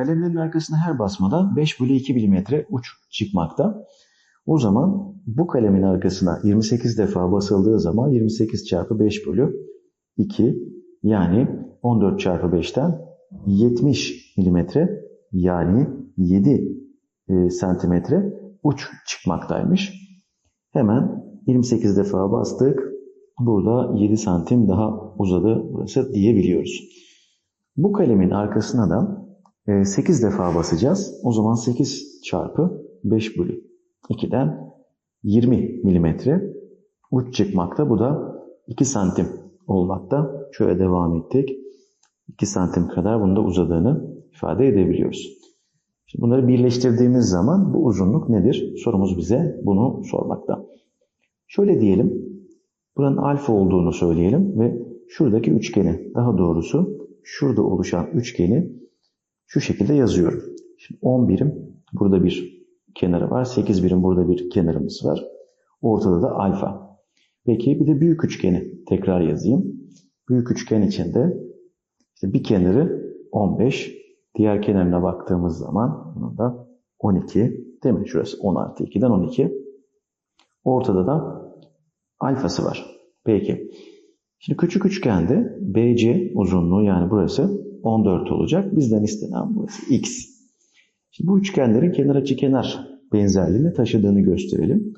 kalemlerin arkasına her basmada 5 bölü 2 milimetre uç çıkmakta. O zaman bu kalemin arkasına 28 defa basıldığı zaman 28 çarpı 5 bölü 2 yani 14 çarpı 5'ten 70 milimetre yani 7 e, santimetre uç çıkmaktaymış. Hemen 28 defa bastık. Burada 7 santim daha uzadı burası diyebiliyoruz. Bu kalemin arkasına da 8 defa basacağız. O zaman 8 çarpı 5 bölü 2'den 20 milimetre uç çıkmakta. Bu da 2 santim olmakta. Şöyle devam ettik. 2 santim kadar bunda uzadığını ifade edebiliyoruz. Şimdi bunları birleştirdiğimiz zaman bu uzunluk nedir? Sorumuz bize bunu sormakta. Şöyle diyelim. Buranın alfa olduğunu söyleyelim ve şuradaki üçgeni, daha doğrusu şurada oluşan üçgeni şu şekilde yazıyorum. Şimdi 10 birim burada bir kenarı var. 8 birim burada bir kenarımız var. Ortada da alfa. Peki bir de büyük üçgeni tekrar yazayım. Büyük üçgen içinde işte bir kenarı 15, diğer kenarına baktığımız zaman bunun da 12, değil mi? Şurası 10 artı 2'den 12. Ortada da alfası var. Peki. Şimdi küçük üçgende BC uzunluğu yani burası 14 olacak. Bizden istenen burası x. Şimdi bu üçgenlerin kenar açı kenar benzerliğini taşıdığını gösterelim.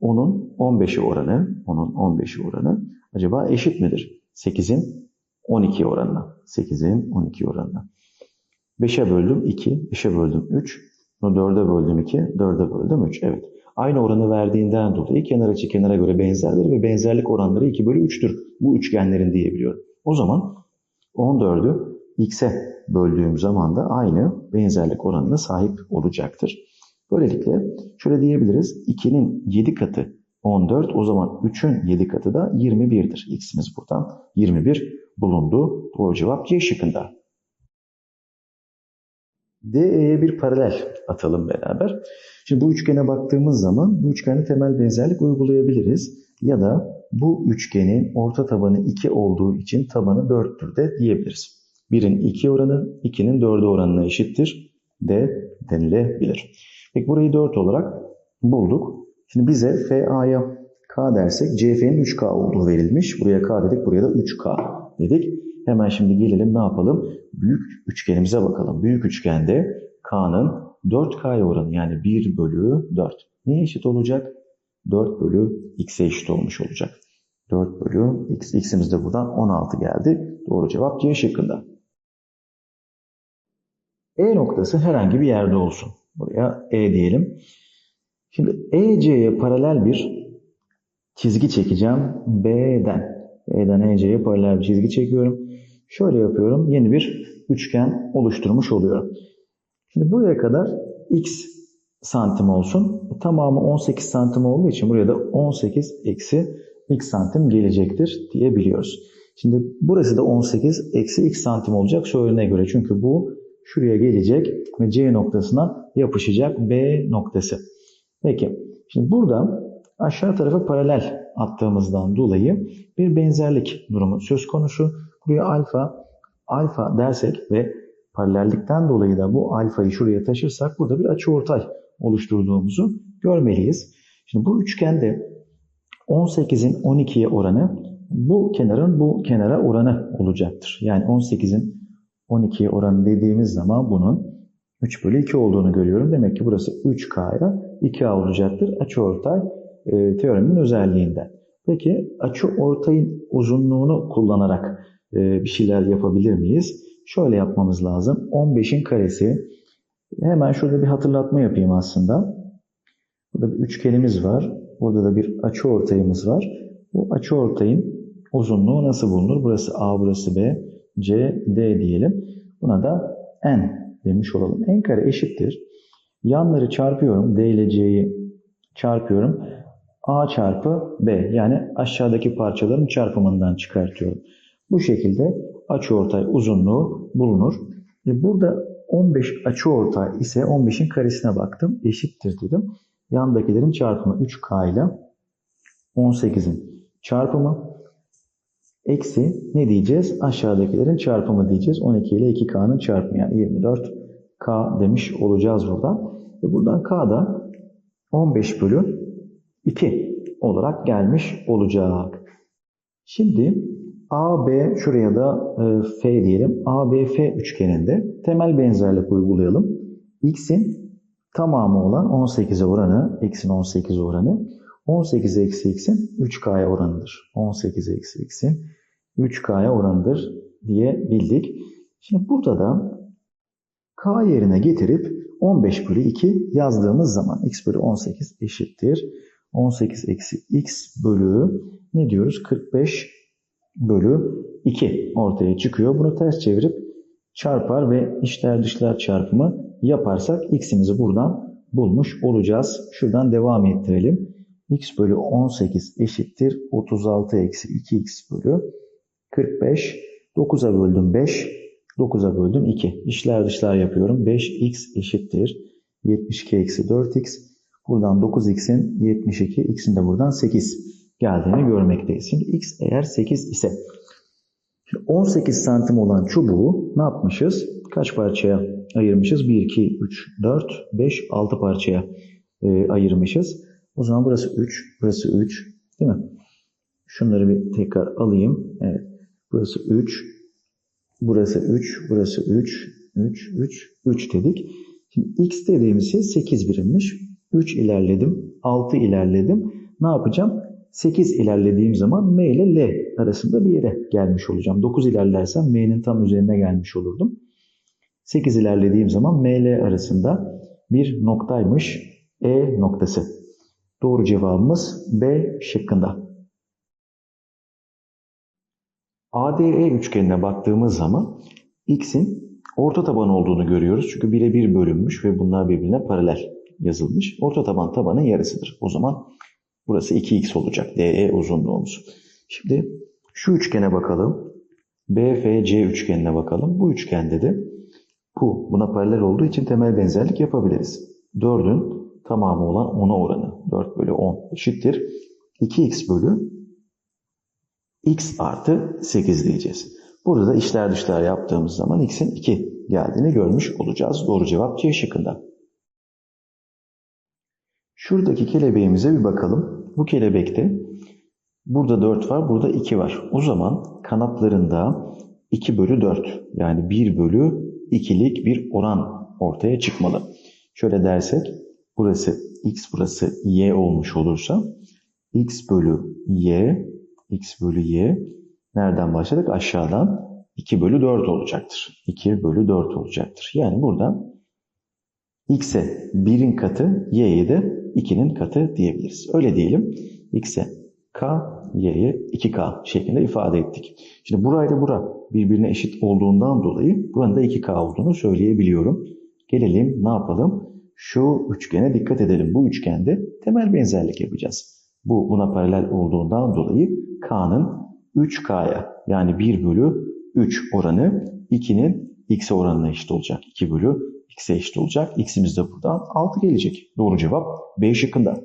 Onun 15'i oranı, onun 15'i oranı acaba eşit midir? 8'in 12 oranına. 8'in 12 oranına. 5'e böldüm 2, 5'e böldüm 3, bunu 4'e böldüm 2, 4'e böldüm 3. Evet. Aynı oranı verdiğinden dolayı kenar açı kenara göre benzerdir ve benzerlik oranları 2 bölü 3'tür. Bu üçgenlerin diyebiliyorum. O zaman 14'ü x'e böldüğüm zaman da aynı benzerlik oranına sahip olacaktır. Böylelikle şöyle diyebiliriz. 2'nin 7 katı 14 o zaman 3'ün 7 katı da 21'dir. X'imiz buradan 21 bulundu. Doğru cevap C şıkkında. DE'ye bir paralel atalım beraber. Şimdi bu üçgene baktığımız zaman bu üçgende temel benzerlik uygulayabiliriz. Ya da bu üçgenin orta tabanı 2 olduğu için tabanı 4'tür de diyebiliriz. 1'in 2 oranı 2'nin 4'e oranına eşittir de denilebilir. Peki burayı 4 olarak bulduk. Şimdi bize FA'ya K dersek CF'nin 3K olduğu verilmiş. Buraya K dedik, buraya da 3K dedik. Hemen şimdi gelelim ne yapalım? Büyük üçgenimize bakalım. Büyük üçgende K'nın 4K'ya oranı yani 1 bölü 4. Neye eşit olacak? 4 bölü X'e eşit olmuş olacak. 4 bölü X. X'imiz de buradan 16 geldi. Doğru cevap C şıkkında. E noktası herhangi bir yerde olsun. Buraya E diyelim. Şimdi EC'ye paralel bir çizgi çekeceğim B'den. B'den EC'ye paralel bir çizgi çekiyorum. Şöyle yapıyorum. Yeni bir üçgen oluşturmuş oluyorum. Şimdi buraya kadar x santim olsun. E, tamamı 18 santim olduğu için buraya da 18 eksi x santim gelecektir diyebiliyoruz. Şimdi burası da 18 eksi x santim olacak söylene göre. Çünkü bu şuraya gelecek ve C noktasına yapışacak B noktası. Peki şimdi burada aşağı tarafa paralel attığımızdan dolayı bir benzerlik durumu söz konusu. Buraya alfa, alfa dersek ve paralellikten dolayı da bu alfayı şuraya taşırsak burada bir açıortay oluşturduğumuzu görmeliyiz. Şimdi bu üçgende 18'in 12'ye oranı bu kenarın bu kenara oranı olacaktır. Yani 18'in 12'ye oranı dediğimiz zaman bunun 3 bölü 2 olduğunu görüyorum. Demek ki burası 3K'ya 2A olacaktır. Açıortay e, teoremin özelliğinde. Peki açı ortayın uzunluğunu kullanarak e, bir şeyler yapabilir miyiz? Şöyle yapmamız lazım. 15'in karesi. Hemen şurada bir hatırlatma yapayım aslında. Burada bir üçgenimiz var. Burada da bir açı ortayımız var. Bu açı ortayın uzunluğu nasıl bulunur? Burası A, burası B, C, D diyelim. Buna da N demiş olalım. N kare eşittir. Yanları çarpıyorum. D ile C'yi çarpıyorum. A çarpı B yani aşağıdaki parçaların çarpımından çıkartıyorum. Bu şekilde açıortay uzunluğu bulunur. E burada 15 açıortay ise 15'in karesine baktım. Eşittir dedim. Yandakilerin çarpımı 3K ile 18'in çarpımı eksi ne diyeceğiz? Aşağıdakilerin çarpımı diyeceğiz. 12 ile 2K'nın çarpımı yani 24 K demiş olacağız buradan. Ve buradan K da 15 bölü 2 olarak gelmiş olacak. Şimdi AB şuraya da e, F diyelim. ABF üçgeninde temel benzerlik uygulayalım. X'in tamamı olan 18'e oranı, X'in 18 oranı 18 eksi X'in 3K'ya oranıdır. 18 eksi X'in 3K'ya oranıdır diye bildik. Şimdi burada da K yerine getirip 15 bölü 2 yazdığımız zaman X bölü 18 eşittir. 18 eksi X bölü ne diyoruz? 45 bölü 2 ortaya çıkıyor. Bunu ters çevirip çarpar ve içler dışlar çarpımı yaparsak x'imizi buradan bulmuş olacağız. Şuradan devam ettirelim. x bölü 18 eşittir 36 eksi 2x bölü 45. 9'a böldüm 5. 9'a böldüm 2. İşler dışlar yapıyorum. 5x eşittir 72 eksi 4x. Buradan 9x'in 72, x'in de buradan 8 geldiğini görmekteyiz. Şimdi x eğer 8 ise 18 santim olan çubuğu ne yapmışız? Kaç parçaya ayırmışız? 1, 2, 3, 4, 5, 6 parçaya e, ayırmışız. O zaman burası 3, burası 3 değil mi? Şunları bir tekrar alayım. Evet. Burası 3, burası 3, burası 3, 3, 3, 3 dedik. Şimdi x dediğimiz şey 8 birimmiş. 3 ilerledim, 6 ilerledim. Ne yapacağım? 8 ilerlediğim zaman M ile L arasında bir yere gelmiş olacağım. 9 ilerlersem M'nin tam üzerine gelmiş olurdum. 8 ilerlediğim zaman M ile arasında bir noktaymış E noktası. Doğru cevabımız B şıkkında. ADE üçgenine baktığımız zaman X'in orta taban olduğunu görüyoruz. Çünkü birebir bölünmüş ve bunlar birbirine paralel yazılmış. Orta taban tabanın yarısıdır. O zaman Burası 2x olacak. DE uzunluğumuz. Şimdi şu üçgene bakalım. BFC üçgenine bakalım. Bu üçgende de bu buna paralel olduğu için temel benzerlik yapabiliriz. 4'ün tamamı olan 10'a oranı. 4 bölü 10 eşittir. 2x bölü x artı 8 diyeceğiz. Burada da işler dışlar yaptığımız zaman x'in 2 geldiğini görmüş olacağız. Doğru cevap C şıkkında. Şuradaki kelebeğimize bir bakalım. Bu kelebekte burada 4 var, burada 2 var. O zaman kanatlarında 2 bölü 4 yani 1 bölü 2'lik bir oran ortaya çıkmalı. Şöyle dersek burası x burası y olmuş olursa x bölü y x bölü y nereden başladık? Aşağıdan 2 bölü 4 olacaktır. 2 bölü 4 olacaktır. Yani burada x'e 1'in katı y'ye de 2'nin katı diyebiliriz. Öyle diyelim. X'e K, Y'ye 2K şeklinde ifade ettik. Şimdi burayla bura birbirine eşit olduğundan dolayı buranın da 2K olduğunu söyleyebiliyorum. Gelelim ne yapalım? Şu üçgene dikkat edelim. Bu üçgende temel benzerlik yapacağız. Bu buna paralel olduğundan dolayı K'nın 3K'ya yani 1 bölü 3 oranı 2'nin X'e oranına eşit olacak. 2 bölü x'e eşit olacak. x'imiz de buradan 6 gelecek. Doğru cevap B şıkkında.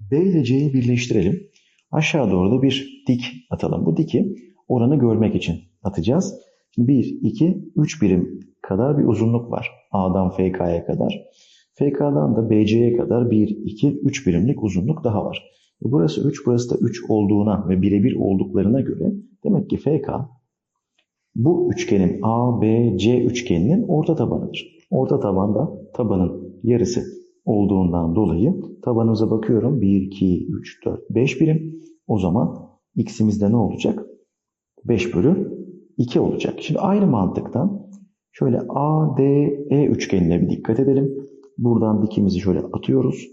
B ile C'yi birleştirelim. Aşağı doğru da bir dik atalım. Bu diki oranı görmek için atacağız. 1, 2, 3 birim kadar bir uzunluk var. A'dan FK'ya kadar. FK'dan da BC'ye kadar 1, 2, 3 birimlik uzunluk daha var. Burası 3, burası da 3 olduğuna ve birebir olduklarına göre demek ki FK bu üçgenin ABC üçgeninin orta tabanıdır. Orta tabanda tabanın yarısı olduğundan dolayı tabanımıza bakıyorum. 1, 2, 3, 4, 5 birim. O zaman x'imiz de ne olacak? 5 bölü 2 olacak. Şimdi aynı mantıktan şöyle ADE üçgenine bir dikkat edelim. Buradan dikimizi şöyle atıyoruz.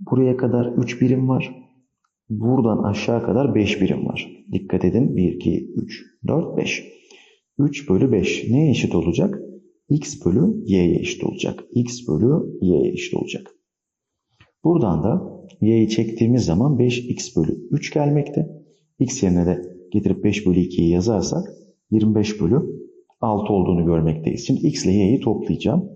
Buraya kadar 3 birim var. Buradan aşağı kadar 5 birim var. Dikkat edin. 1, 2, 3, 4, 5. 3 bölü 5 neye eşit olacak? x bölü y'ye eşit olacak. x bölü y'ye eşit olacak. Buradan da y'yi çektiğimiz zaman 5x bölü 3 gelmekte. x yerine de getirip 5 bölü 2'yi yazarsak 25 bölü 6 olduğunu görmekteyiz. Şimdi x ile y'yi toplayacağım.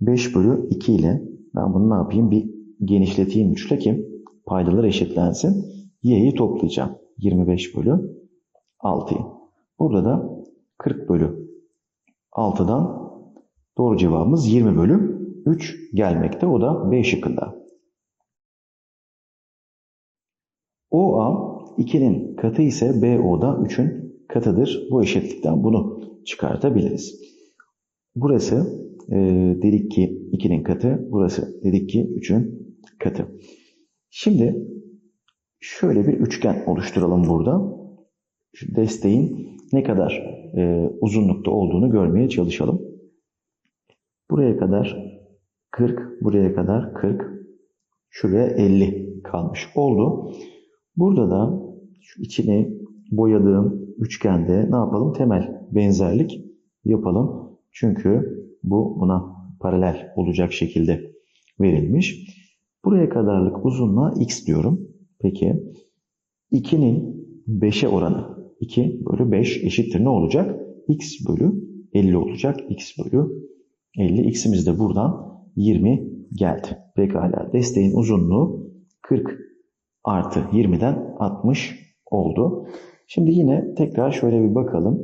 5 bölü 2 ile ben bunu ne yapayım? Bir genişleteyim 3 ile ki paydalar eşitlensin. y'yi toplayacağım. 25 bölü 6'yı. Burada da 40 bölü 6'dan doğru cevabımız 20 bölü 3 gelmekte. O da B şıkkında. OA 2'nin katı ise BO da 3'ün katıdır. Bu eşitlikten bunu çıkartabiliriz. Burası e, dedik ki 2'nin katı, burası dedik ki 3'ün katı. Şimdi şöyle bir üçgen oluşturalım burada. Şu desteğin ne kadar e, uzunlukta olduğunu görmeye çalışalım. Buraya kadar 40, buraya kadar 40, şuraya 50 kalmış oldu. Burada da şu içini boyadığım üçgende ne yapalım? Temel benzerlik yapalım. Çünkü bu buna paralel olacak şekilde verilmiş. Buraya kadarlık uzunluğa x diyorum. Peki 2'nin 5'e oranı 2 bölü 5 eşittir ne olacak? x bölü 50 olacak. x bölü 50. x'imiz de buradan 20 geldi. Pekala desteğin uzunluğu 40 artı 20'den 60 oldu. Şimdi yine tekrar şöyle bir bakalım.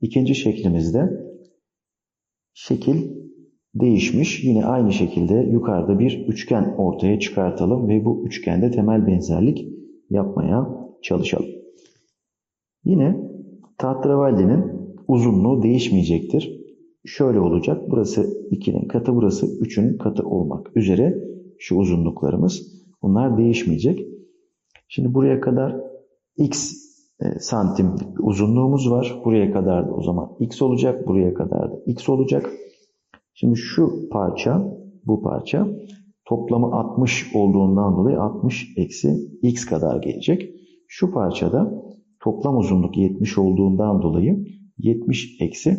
İkinci şeklimizde şekil değişmiş. Yine aynı şekilde yukarıda bir üçgen ortaya çıkartalım ve bu üçgende temel benzerlik yapmaya çalışalım. Yine tahtravalli'nin uzunluğu değişmeyecektir. Şöyle olacak. Burası 2'nin katı, burası 3'ün katı olmak üzere şu uzunluklarımız. Bunlar değişmeyecek. Şimdi buraya kadar x santim uzunluğumuz var. Buraya kadar da o zaman x olacak. Buraya kadar da x olacak. Şimdi şu parça, bu parça toplamı 60 olduğundan dolayı 60 eksi x kadar gelecek. Şu parçada toplam uzunluk 70 olduğundan dolayı 70 eksi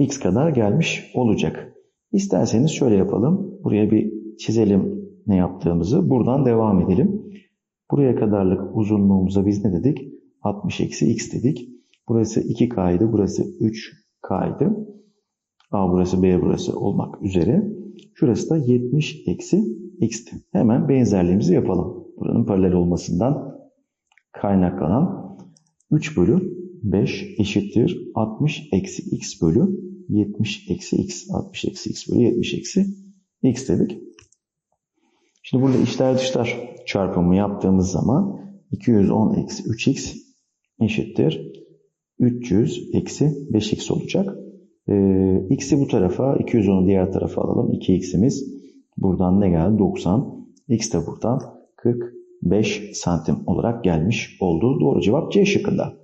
x kadar gelmiş olacak. İsterseniz şöyle yapalım. Buraya bir çizelim ne yaptığımızı. Buradan devam edelim. Buraya kadarlık uzunluğumuza biz ne dedik? 60 eksi x dedik. Burası 2k'ydı. Burası 3k'ydı. A burası B burası olmak üzere. Şurası da 70 eksi x'ti. Hemen benzerliğimizi yapalım. Buranın paralel olmasından kaynaklanan 3 bölü 5 eşittir 60 eksi x bölü 70 eksi x. 60 eksi x bölü 70 eksi x dedik. Şimdi burada içler dışlar çarpımı yaptığımız zaman 210 eksi 3x eşittir 300 eksi 5x olacak. Ee, x'i bu tarafa, 210'u diğer tarafa alalım. 2x'imiz buradan ne geldi? 90. x de buradan 45 santim olarak gelmiş oldu. Doğru cevap C şıkkında.